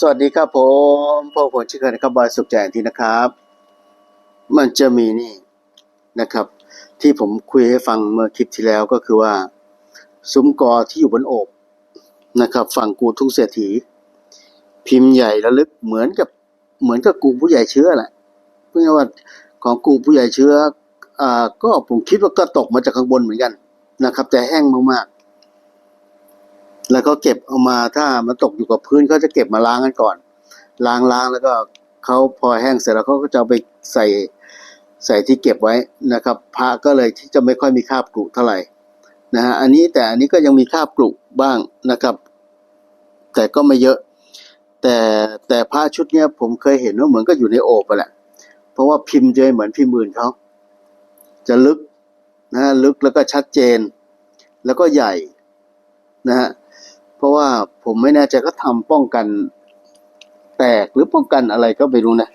สวัสดีครับผมพวกผมชื่อกันครับบอยสุขใจทีนะครับ มันจะมีนี่นะครับ ที่ผมคุยให้ฟังเมื่อคลิปที่แล้วก็คือว่า ซุ้มกอที่อยู่บนโอบนะครับ ฝั่งกูทุ่งเศรษฐี พิมพ์ใหญ่ระลึกเหมือนกับเหมือนกับกูผู้ใหญ่เชื้อแหละเพื่อว่าของกูผู้ใหญ่เชื้ออ่าก็ผมคิดว่าก็ตกมาจากข้างบนเหมือนกันนะครับ แต่แห้งมากๆ แล้วก็เก็บเอามาถ้ามันตกอยู่กับพื้นเขาจะเก็บมาล้างกันก่อน ล้างล้างแล้วก็เขาพอแห้งเสร็จแล้วเขาก็จะไปใส่ใส่ที่เก็บไว้นะครับ พระก็เลยที่จะไม่ค่อยมีคราบกรุเท่าไหร่นะฮะอันนี้แต่อันนี้ก็ยังมีคราบกรุบ้างนะครับ แต่ก็ไม่เยอะ แต่แต่พระชุดเนี้ยผมเคยเห็นว่าเหมือนก็อยู่ในโอบไปแหละ เพราะว่าพิมพ์จะเหมือนพิมพ์อื่นเขาจะลึกนะฮะลึกแล้วก็ชัดเจน แล้วก็ใหญ่ นะฮะเพราะว่าผมไม่แน่ใจก็ทำป้องกันแตกหรือป้องกันอะไรก็ไม่รู้นะ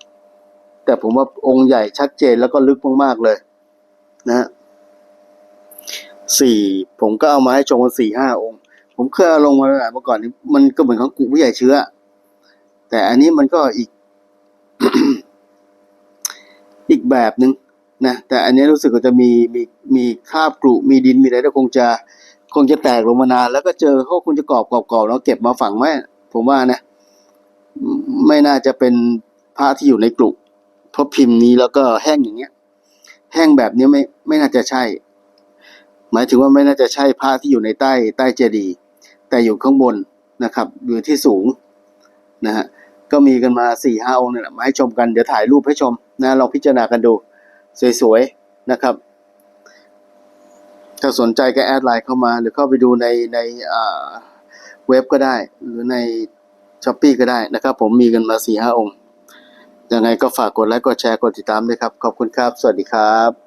แต่ผมว่าองค์ใหญ่ชัดเจนแล้วก็ลึกมากๆเลย นะฮะสี่ผมก็เอามาให้ชมกันสี่ห้าองค์ ผมเคยเอาลงมาแล้วแหละเมื่อก่อนนี้มันก็เหมือนของกูผู้ใหญ่เชื้อ แต่อันนี้มันก็อีก อีกแบบหนึ่งนะแต่อันนี้รู้สึกว่าจะมีมีมีคราบกรุมีดินมีอะไรแล้วคงจะ คงจะแตกลงมานาน แล้วก็เจอเขาคงจะกรอบกรอบกรอบแล้วเก็บมาฝังไว้ผมว่านะ ไม่น่าจะเป็นพระที่อยู่ในกลุ่มเพราะพิมพ์นี้แล้วก็แห้งอย่างเงี้ย แห้งแบบนี้ไม่ไม่น่าจะใช่ หมายถึงว่าไม่น่าจะใช่พระที่อยู่ในใต้ใต้เจดีย์แต่อยู่ข้างบนนะครับอยู่ที่สูงนะฮะก็มีกันมาสี่ห้าองค์เนี่แหละมาให้ชมกัน เดี๋ยวถ่ายรูปให้ชมนะลองพิจารณากันดู สวยๆนะครับ สนใจก็แอดไลน์เข้ามา หรือเข้าไปดูในในเว็บก็ได้ หรือในช้อปปีก็ได้นะครับ ผมมีกันมาสี่ห้าองค์ยังไงก็ฝากกดไลค์กดแชร์กดติดตามด้วยครับ ขอบคุณครับ สวัสดีครับ